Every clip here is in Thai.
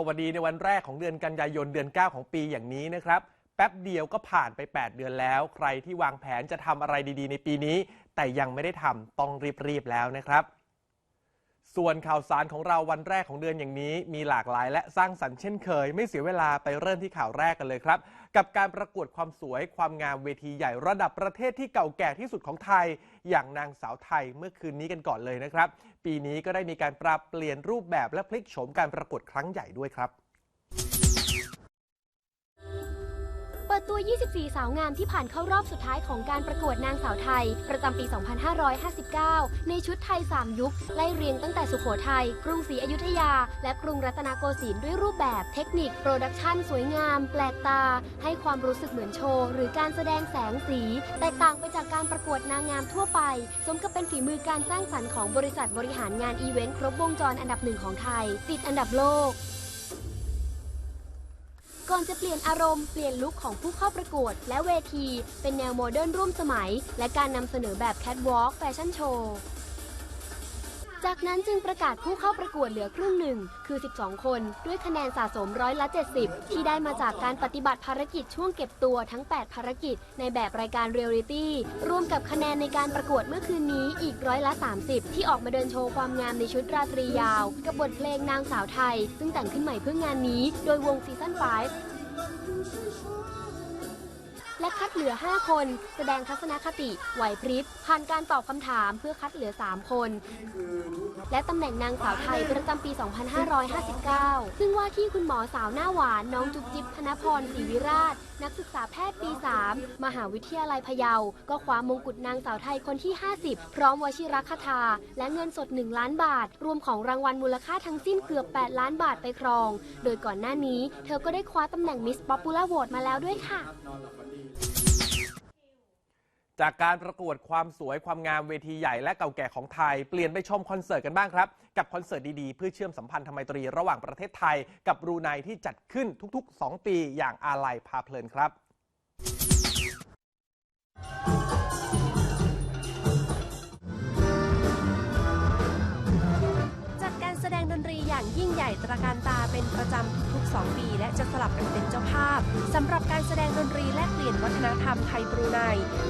สวัสดีในวันแรกของเดือนกันยายนเดือน 9 ของปีอย่างนี้นะครับแป๊บเดียวก็ผ่านไป 8 เดือนแล้ว ใครที่วางแผนจะทำอะไรดีๆ ในปีนี้ แต่ยังไม่ได้ทำต้องรีบๆแล้วนะครับ ส่วนข่าวสารของเราวันแรกของเดือนอย่างนี้ มีหลากหลายและสร้างสรรค์เช่นเคย ไม่เสียเวลาไปเริ่มที่ข่าวแรกกันเลยครับ กับการประกวดความสวยความงามเวทีใหญ่ระดับประเทศที่เก่าแก่ที่สุดของไทย อย่างนางสาวไทยเมื่อคืนนี้กันก่อนเลยนะครับ ปีนี้ก็ได้มีการปรับเปลี่ยนรูปแบบและพลิกโฉมการประกวดครั้งใหญ่ด้วยครับ ตัว 24 สาวงามที่ผ่านเข้ารอบสุดท้ายของการประกวดนางสาวไทย ประจำปี 2559 ในชุดไทย 3 ยุค ไล่เรียงตั้งแต่สุโขทัย กรุงศรีอยุธยา และกรุงรัตนโกสินทร์ด้วยรูปแบบเทคนิค โปรดักชันสวยงาม แปลกตา ให้ความรู้สึกเหมือนโชว์ หรือการแสดงแสงสี แตกต่างไปจากการประกวดนางงามทั่วไป สมกับเป็นฝีมือการสร้างสรรค์ของบริษัทบริหารงานอีเวนต์ครบวงจรอันดับหนึ่งของไทย ติดอันดับโลก ก่อนจะเปลี่ยนอารมณ์เปลี่ยนลุคของผู้เข้าประกวด และเวที เป็นแนวโมเดิร์นร่วมสมัย และการนำเสนอแบบแคทวอล์กแฟชั่นโชว์ จากนั้นจึงประกาศผู้เข้าประกวดเหลือครึ่งหนึ่ง คือ 12 คน ด้วยคะแนนสะสมร้อยละ 70 ที่ได้มาจากการปฏิบัติภารกิจช่วงเก็บตัวทั้ง 8 ภารกิจ ในแบบรายการเรียลลิตี้รวมกับคะแนนในการประกวดเมื่อคืนนี้อีกร้อยละ 30 ที่ออกมาเดินโชว์ความงามในชุดราตรียาว กับบทเพลงนางสาวไทย ซึ่งแต่งขึ้นใหม่เพื่องานนี้ โดยวงซีซั่น5 และคัดเหลือ 5 คน แสดงทัศนคติไหวพริบผ่านการตอบคำถามเพื่อคัดเหลือ 3 คน และตำแหน่งนางสาวไทยประจำปี 2559 ซึ่งว่าที่คุณหมอสาวหน้าหวานน้องจุ๊บจิ๊บธนพรศรีวิราช นักศึกษาแพทย์ปี 3 มหาวิทยาลัยพะเยา ก็คว้ามงกุฎนางสาวไทยคนที่ 50 พร้อมวชิรคทา และเงินสด 1 ล้านบาท รวมของรางวัลมูลค่าทั้งสิ้นเกือบ 8 ล้านบาทไปครอง โดยก่อนหน้านี้ เธอก็ได้คว้าตำแหน่งมิสป๊อปปูล่าโหวตมาแล้วด้วยค่ะ จากการประกวดความสวยความงามเวทีใหญ่และเก่าแก่ของไทย เปลี่ยนไปชมคอนเสิร์ตกันบ้างครับ กับคอนเสิร์ตดี ๆ เพื่อเชื่อมสัมพันธไมตรีระหว่างประเทศไทย กับบรูไนที่จัดขึ้นทุก ๆ 2 ปีอย่างอาลัยพาเพลินครับ ดการแสดงดนตรีอย่างยิ่งใหญ่ตระการตาเป็นประจำทุกๆ 2 ปี และจะสลับกันเป็นเจ้าภาพสำหรับการแสดงดนตรีแลกเปลี่ยนวัฒนธรรมไทยบรูไน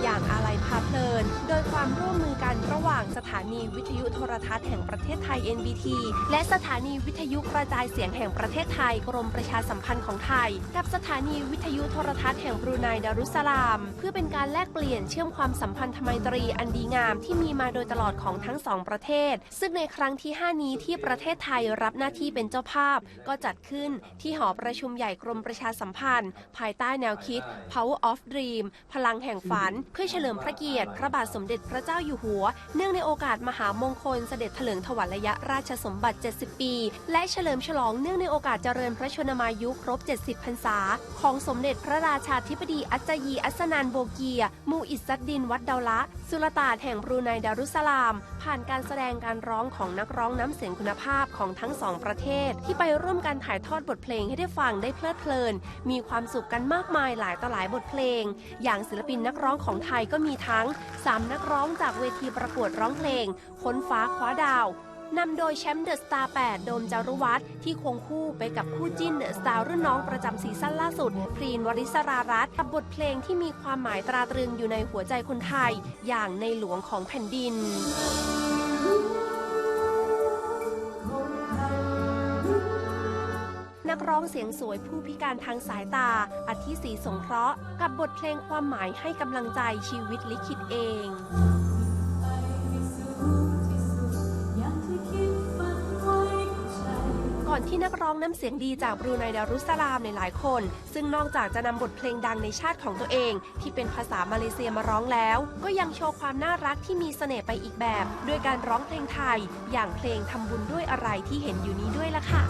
อย่างอาลัยพาเพลิน โดยความร่วมมือกันระหว่างสถานีวิทยุโทรทัศน์แห่งประเทศไทย NBT และสถานีวิทยุกระจายเสียงแห่งประเทศไทยกรมประชาสัมพันธ์ของไทย กับสถานีวิทยุโทรทัศน์แห่งบรูไนดารุสสลาม เพื่อเป็นการแลกเปลี่ยนเชื่อมความสัมพันธไมตรีอันดีงามที่มีมาโดยตลอดของทั้งสองประเทศ ซึ่งในครั้งที่ 5 นี้ที่ประเทศไทยรับหน้าที่เป็นเจ้าภาพ ก็จัดขึ้นที่หอประชุมใหญ่กรมประชาสัมพันธ์ ภายใต้แนวคิด Power of Dream พลังแห่งฝัน เพื่อเฉลิมพระเกียรติ พระบาทสมเด็จพระเจ้าอยู่หัว เนื่องในโอกาสมหามงคลเสด็จเถลิงถวัลยราชสมบัติ 70 ปี และเฉลิมฉลองเนื่องในโอกาสเจริญพระชนมายุครบ 70 พรรษา ของสมเด็จพระราชาธิบดีอัจจยีอัสนานโบเกีย มูอิสซัดดินวัดเดาละ สุลต่านแห่งบรูไนดารุสสลาม ผ่านการแสดงการร้องของนักร้องน้ำเสียงคุณภาพของทั้งสองประเทศ ที่ไปร่วมกันถ่ายทอดบทเพลงให้ได้ฟังได้เพลิดเพลิน มีความสุขกันมากมายหลายต่อหลายบทเพลง อย่างศิลปินนักร้องของไทยก็มีทั้ง 3 นักร้องจากเวทีประกวดร้องเพลงค้นฟ้าคว้าดาวนำโดยแชมป์เดอะสตาร์8โดมจารุวัฒน์ที่ควงคู่ไปกับคู่จิ้นเดอะสตาร์รุ่นน้องประจำซีซั่นล่าสุด พรีนวริศรารัตน์กับบทเพลงที่มีความหมายตราตรึงอยู่ในหัวใจคนไทย อย่างในหลวงของแผ่นดิน นักร้องเสียงสวยผู้พิการทางสายตาอธิศรีสงเคราะห์กับบทเพลงความหมายให้กำลังใจชีวิตลิขิตเองก่อนที่นักร้องน้ำเสียงดีจากบรูไนดารุสลามในหลายคน ซึ่งนอกจากจะนำบทเพลงดังในชาติของตัวเอง ที่เป็นภาษามาเลเซียมาร้องแล้ว ก็ยังโชว์ความน่ารักที่มีเสน่ห์ไปอีกแบบ ด้วยการร้องเพลงไทย อย่างเพลงทำบุญด้วยอะไรที่เห็นอยู่นี้ด้วยล่ะค่ะ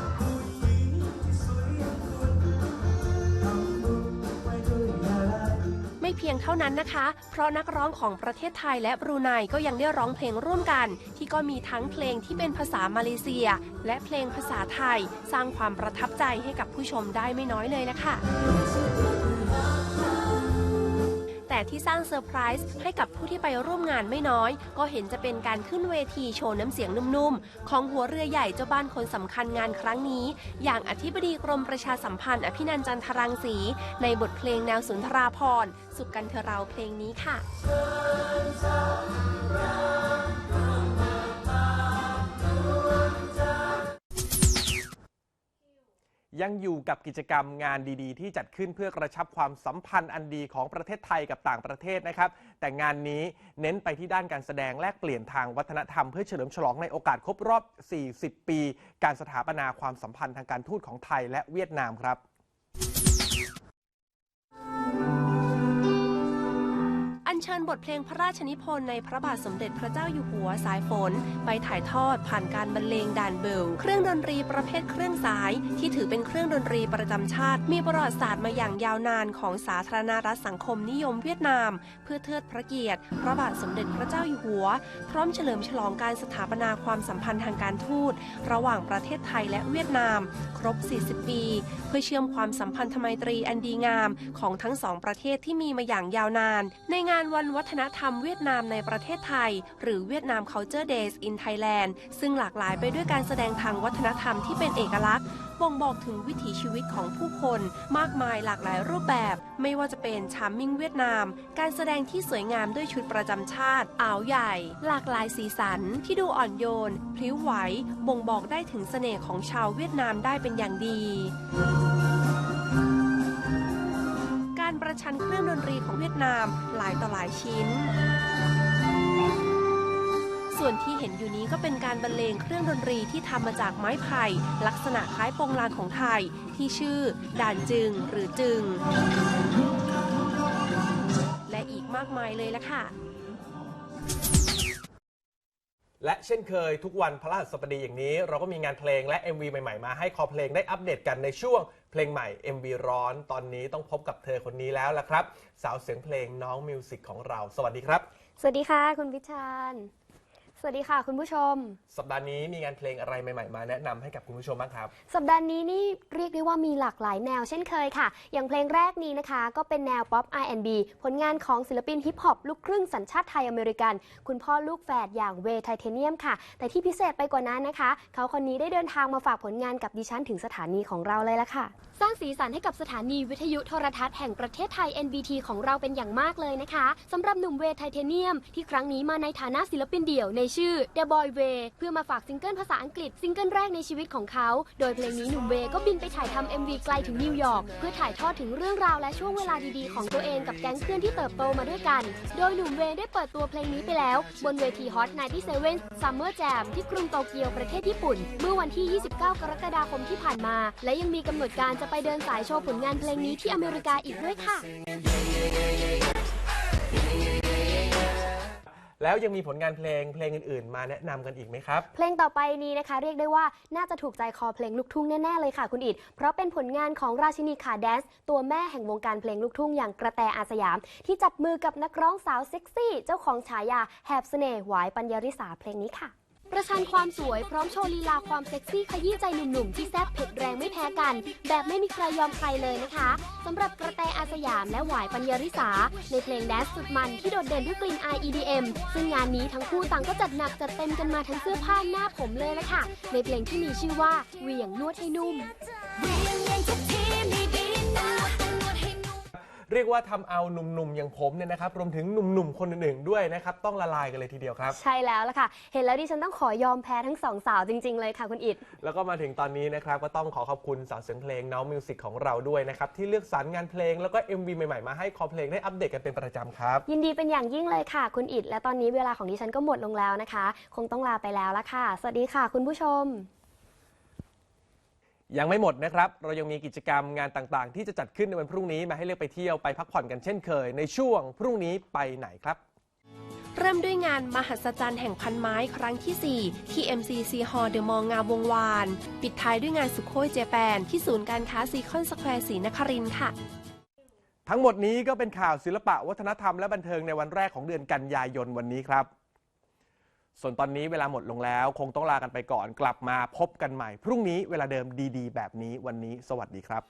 เพียงเท่านั้นนะคะ เพราะนักร้องของประเทศไทยและบรูไนก็ยังได้ร้องเพลงร่วมกัน ที่ก็มีทั้งเพลงที่เป็นภาษามาเลเซีย และเพลงภาษาไทย สร้างความประทับใจให้กับผู้ชมได้ไม่น้อยเลยละค่ะ แต่ที่สร้างเซอร์ไพรส์ให้กับผู้ที่ไปร่วมงานไม่น้อย ก็เห็นจะเป็นการขึ้นเวทีโชว์น้ำเสียงนุ่มๆ ของหัวเรือใหญ่เจ้าบ้านคนสำคัญงานครั้งนี้ อย่างอธิบดีกรมประชาสัมพันธ์ อภินันจันทรังสี ในบทเพลงแนวสุนทราพรณ์สุขกันเธอเราเพลงนี้ค่ะ ยังอยู่กับกิจกรรมงานดีๆ ที่จัดขึ้นเพื่อกระชับความสัมพันธ์อันดีของประเทศไทยกับต่างประเทศนะครับ แต่งานนี้เน้นไปที่ด้านการแสดงแลกเปลี่ยนทางวัฒนธรรมเพื่อเฉลิมฉลองในโอกาสครบรอบ 40 ปี การสถาปนาความสัมพันธ์ทางการทูตของไทยและเวียดนามครับ เชิญบทเพลงพระราชนิพนธ์ในพระบาทสมเด็จพระเจ้าอยู่หัวสายฝน ไปถ่ายทอดผ่านการบรรเลงด่านเบล เครื่องดนตรีประเภทเครื่องสาย ที่ถือเป็นเครื่องดนตรีประจำชาติ มีประวัติศาสตร์มาอย่างยาวนานของสาธารณรัฐสังคมนิยมเวียดนาม เพื่อเทิดพระเกียรติ พระบาทสมเด็จพระเจ้าอยู่หัว พร้อมเฉลิมฉลองการสถาปนาความสัมพันธ์ทางการทูต ระหว่างประเทศไทยและเวียดนาม ครบ 40 ปี เพื่อเชื่อมความสัมพันธไมตรีอันดีงามของทั้งสองประเทศที่มีมาอย่างยาวนาน ในงานวันวัฒนธรรมเวียดนามในประเทศไทย หรือเวียดนาม Culture Days in Thailand ซึ่งหลากหลายไปด้วยการแสดงทางวัฒนธรรมที่เป็นเอกลักษณ์บ่งบอกถึงวิถีชีวิตของผู้คน มากมายหลากหลายรูปแบบ ไม่ว่าจะเป็นชามมิ่งเวียดนาม การแสดงที่สวยงามด้วยชุดประจำชาติอ่าวใหญ่ หลากหลายสีสันที่ดูอ่อนโยน พลิ้วไหว บ่งบอกได้ถึงเสน่ห์ของชาวเวียดนามได้เป็นอย่างดี ชันเครื่องดนตรีของเวียดนามหลายต่อหลายชิ้น ส่วนที่เห็นอยู่นี้ก็เป็นการบรรเลงเครื่องดนตรีที่ทำมาจากไม้ไผ่ลักษณะคล้ายปงลางของไทย ที่ชื่อด่านจึงหรือจึง และอีกมากมายเลยละค่ะ และเช่นเคยทุกวันพระราชบดีอย่างนี้ เราก็มีงานเพลงและ MV ใหม่ๆ มาให้คอเพลงได้อัปเดตกันในช่วงเพลงใหม่ MV ร้อนตอนนี้ต้องพบกับเธอคนนี้แล้วละครับ สาวเสียงเพลงน้องมิวสิกของเรา สวัสดีครับ สวัสดีค่ะ คุณพิชาน สวัสดีค่ะ คุณผู้ชม สัปดาห์นี้มีงานเพลงอะไรใหม่ๆ มาแนะนำให้กับคุณผู้ชมบ้างครับ สัปดาห์นี้นี่เรียกได้ว่ามีหลากหลายแนวเช่นเคยค่ะ อย่างเพลงแรกนี้นะคะ ก็เป็นแนวป๊อป R&B ผลงานของศิลปินฮิปฮอปลูกครึ่งสัญชาติไทยอเมริกัน คุณพ่อลูกแฝดอย่างเวย์ไทเทเนียมค่ะ แต่ที่พิเศษไปกว่านั้นนะคะ เขาคนนี้ได้เดินทางมาฝากผลงานกับดิฉันถึงสถานีของเราเลยละค่ะ สร้างสีสันให้กับสถานีวิทยุโทรทัศน์แห่งประเทศไทย NBT ของเราเป็นอย่างมากเลยนะคะสำหรับหนุ่มเวย์ไทเทเนียม ที่ครั้งนี้มาในฐานะศิลปินเดี่ยวในชื่อ The Boy Way เพื่อมาฝากซิงเกิลภาษาอังกฤษซิงเกิลแรกในชีวิตของเขา โดยเพลงนี้หนุ่มเวก็บินไปถ่ายทำ MV ไกลถึงนิวยอร์กเพื่อถ่ายทอดถึงเรื่องราวและช่วงเวลาดีๆ ของตัวเองกับแก๊งเพื่อนที่เติบโตมาด้วยกัน โดยหนุ่มเวได้เปิดตัวเพลงนี้ไปแล้ว บนเวที Hot 97 Summer Jam ที่กรุงโตเกียวประเทศญี่ปุ่น เมื่อวันที่ 29 กรกฎาคมที่ผ่านมา และยังมีกำหนดการจะไปเดินสายโชว์ผลงานเพลงนี้ที่อเมริกาอีกด้วยค่ะ แล้วยังมีผลงานเพลงเพลงอื่นๆ มาแนะนำกันอีกไหมครับ เพลงต่อไปนี้นะคะ เรียกได้ว่าน่าจะถูกใจคอเพลงลูกทุ่งแน่ ๆ เลยค่ะคุณอิดเพราะเป็นผลงานของราชินีขาแดนซ์ตัวแม่แห่งวงการเพลงลูกทุ่งอย่างกระแตอาสยาม ที่จับมือกับนักร้องสาวเซ็กซี่ เจ้าของฉายาแหบเสน่ห์หวายปัญญาริสาเพลงนี้ค่ะ ประชันความสวยพร้อมโชว์ลีลาความเซ็กซี่ขยี้ใจหนุ่มๆ ที่แซ่บเผ็ดแรงไม่แพ้กัน แบบไม่มีใครยอมใครเลยนะคะสำหรับกระแตอาสยามและหวายปัญญาริสา ในเพลงแดนซ์สุดมันที่โดดเด่นด้วยกลิ่นอาย EDM ซึ่งงานนี้ทั้งคู่ต่างก็จัดหนักจัดเต็มกันมาทั้งเสื้อผ้าหน้าผมเลยละค่ะ ในเพลงที่มีชื่อว่าเหวี่ยงนวดให้นุ่ม เรียกว่าทำเอาหนุ่มๆอย่างผมเนี่ยนะครับรวมถึงหนุ่มๆคนอื่นๆด้วยนะครับต้องละลายกันเลยทีเดียวครับ ใช่แล้วละค่ะ เห็นแล้วดิฉันต้องขอยอมแพ้ทั้งสองสาวจริง ๆ เลยค่ะคุณอิด แล้วก็มาถึงตอนนี้นะครับก็ต้องขอขอบคุณสาวเสียงเพลงน้องมิวสิกของเราด้วยนะครับที่เลือกสรรงานเพลงแล้วก็ MV ใหม่ๆ มาให้คอเพลงได้อัปเดตกันเป็นประจำครับ ยินดีเป็นอย่างยิ่งเลยค่ะ คุณอิดและตอนนี้เวลาของดิฉันก็หมดลงแล้วนะคะ คงต้องลาไปแล้วละค่ะ สวัสดีค่ะ คุณผู้ชม ยังไม่หมดนะครับ เรายังมีกิจกรรมงานต่างๆ ที่จะจัดขึ้นในวันพรุ่งนี้มาให้เลือกไปเที่ยวไปพักผ่อนกันเช่นเคย ในช่วงพรุ่งนี้ไปไหนครับ เริ่มด้วยงานมหัศจรรย์แห่งพันไม้ครั้งที่ 4 ที่ MCC Hall เดอะมองงามวงวาน ปิดท้ายด้วยงานสุโขยเจแปน ที่ศูนย์การค้าซีคอนสแควร์ศรีนครินทร์ค่ะทั้งหมดนี้ก็เป็นข่าวศิลปะวัฒนธรรมและบันเทิงในวันแรกของเดือนกันยายนวันนี้ครับ ส่วนตอนนี้เวลาหมดลงแล้ว คงต้องลากันไปก่อน กลับมาพบกันใหม่ พรุ่งนี้เวลาเดิมดี ๆ แบบนี้วันนี้ สวัสดีครับ